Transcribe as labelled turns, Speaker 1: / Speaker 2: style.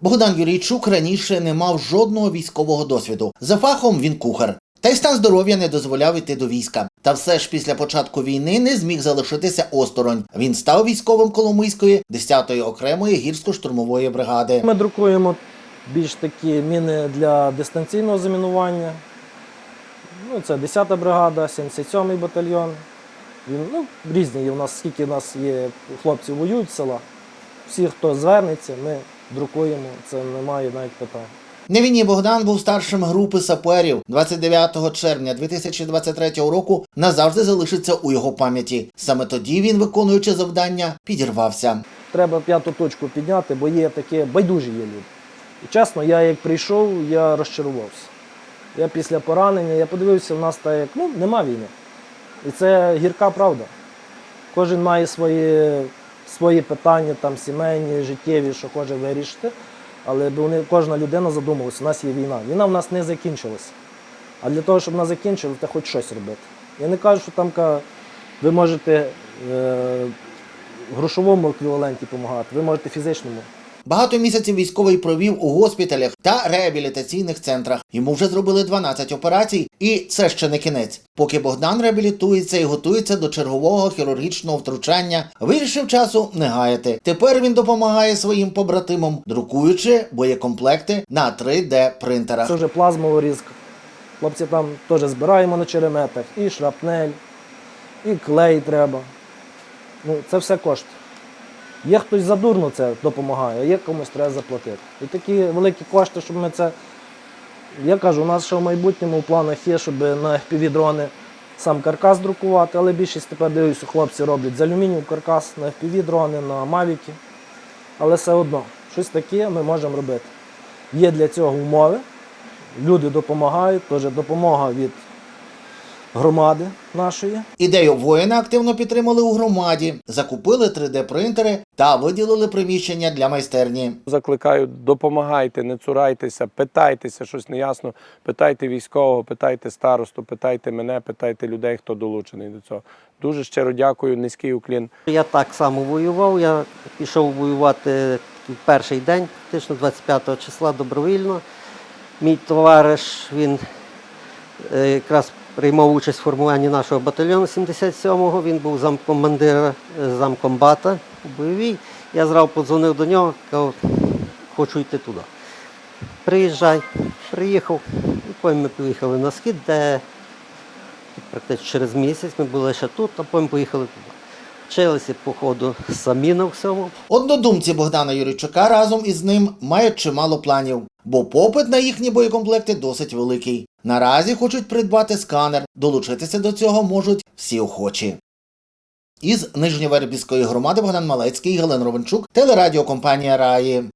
Speaker 1: Богдан Юрійчук раніше не мав жодного військового досвіду. За фахом він кухар. Та й стан здоров'я не дозволяв іти до війська. Та все ж після початку війни не зміг залишитися осторонь. Він став військовим Коломийської 10-ї окремої гірсько-штурмової бригади.
Speaker 2: Ми друкуємо більш такі міни для дистанційного замінування. Ну, це 10-та бригада, 77-й батальйон. Він, ну, різні є у нас, скільки у нас є хлопців воюють села. Всі, хто звернеться, ми друкуємо, це немає навіть питань.
Speaker 1: На війні Богдан був старшим групи саперів. 29 червня 2023 року назавжди залишиться у його пам'яті. Саме тоді він, виконуючи завдання, підірвався.
Speaker 2: Треба п'яту точку підняти, бо є таке байдужі є люди. І чесно, я як прийшов, я розчарувався. Я після поранення, я подивився, в нас так як ну, нема війни. І це гірка правда. Кожен має свої, свої питання, там, сімейні, життєві, що хоче вирішити. Але вони, кожна людина задумалася, у нас є війна. Війна в нас не закінчилася. А для того, щоб вона закінчилася, треба хоч щось робити. Я не кажу, що там ви можете е, грошовому еквіваленті допомагати, ви можете фізичному.
Speaker 1: Багато місяців військовий провів у госпіталях та реабілітаційних центрах. Йому вже зробили 12 операцій, і це ще не кінець. Поки Богдан реабілітується і готується до чергового хірургічного втручання, вирішив часу не гаяти. Тепер він допомагає своїм побратимам, друкуючи боєкомплекти на 3D принтерах.
Speaker 2: Це вже плазмова різка. Хлопці там теж збираємо на череметах, і шрапнель, і клей треба. Ну, це все кошти. Є хтось задурно це допомагає, а є комусь треба заплатити. І такі великі кошти, щоб ми це. Я кажу, у нас ще в майбутньому в планах є, щоб на FPV-дрони сам каркас друкувати, але більшість тепер дивлюся, хлопці роблять з алюмінію каркас на FPV-дрони, на мавіки. Але все одно, щось таке ми можемо робити. Є для цього умови, люди допомагають, теж допомога від громади нашої.
Speaker 1: Ідею воїна активно підтримали у громаді, закупили 3D-принтери та виділили приміщення для майстерні.
Speaker 3: Закликаю, допомагайте, не цурайтеся, питайтеся, щось неясно. Питайте військового, питайте старосту, питайте мене, питайте людей, хто долучений до цього. Дуже щиро дякую, низький уклін.
Speaker 4: Я так само воював. Я пішов воювати в перший день, фактично 25 числа добровільно. Мій товариш він е, якраз приймав участь в формуванні нашого батальйону 77-го. Він був замкомандира е, замкомбата у бойовій. Я зразу подзвонив до нього, сказав, хочу йти туди. Приїжджай, приїхав, і потім ми поїхали на схід, де практично через місяць ми були ще тут, а потім поїхали туди. Вчилися, походу, самі на всьому.
Speaker 1: Однодумці Богдана Юрійчука разом із ним мають чимало планів, бо попит на їхні боєкомплекти досить великий. Наразі хочуть придбати сканер. Долучитися до цього можуть всі охочі. Із Нижньовербівської громади Богдан Малецький, Галина Ровенчук, телерадіокомпанія Раї.